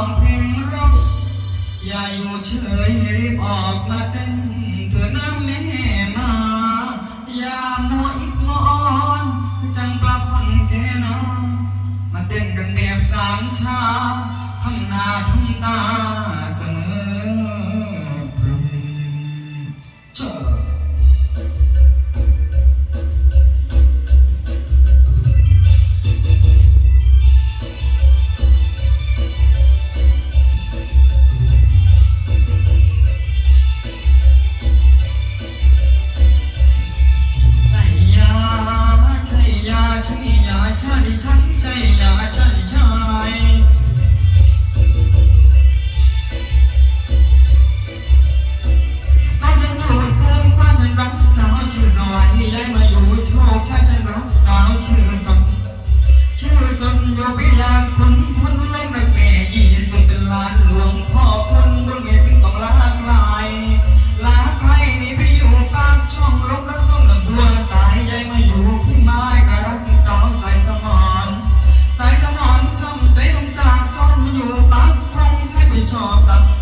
องเพลงรักอย่าอยู่เฉยรีบออกมาเต้นเถอะนะแม่มาอย่าโมัอิกมอนจังปลาคอนแกนะมาเต้นกันแบบสามชาทั้งหน้าทั้งตา ใจอยากฉันชาย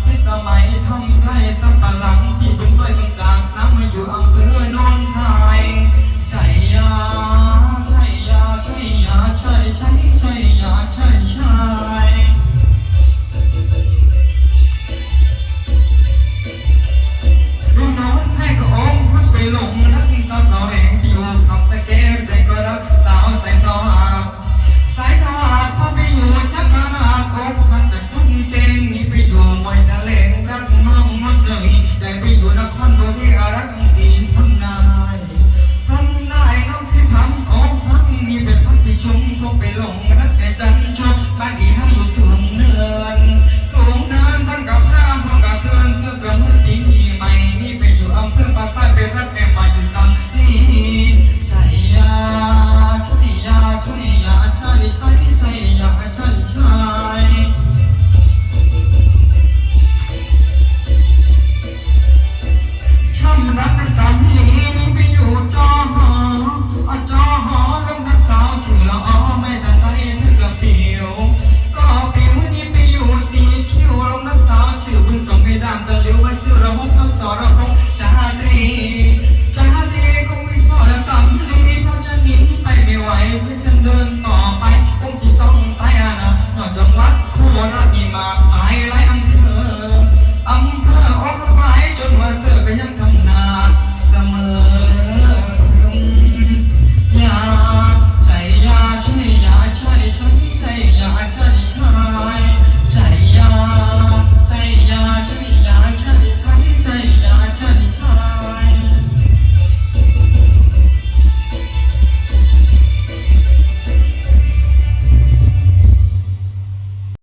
พิสมัยทำไรสัมปะหลังที่เป็นด้วยกังจากน้ำมาอยู่อำเภอโนนทยใช่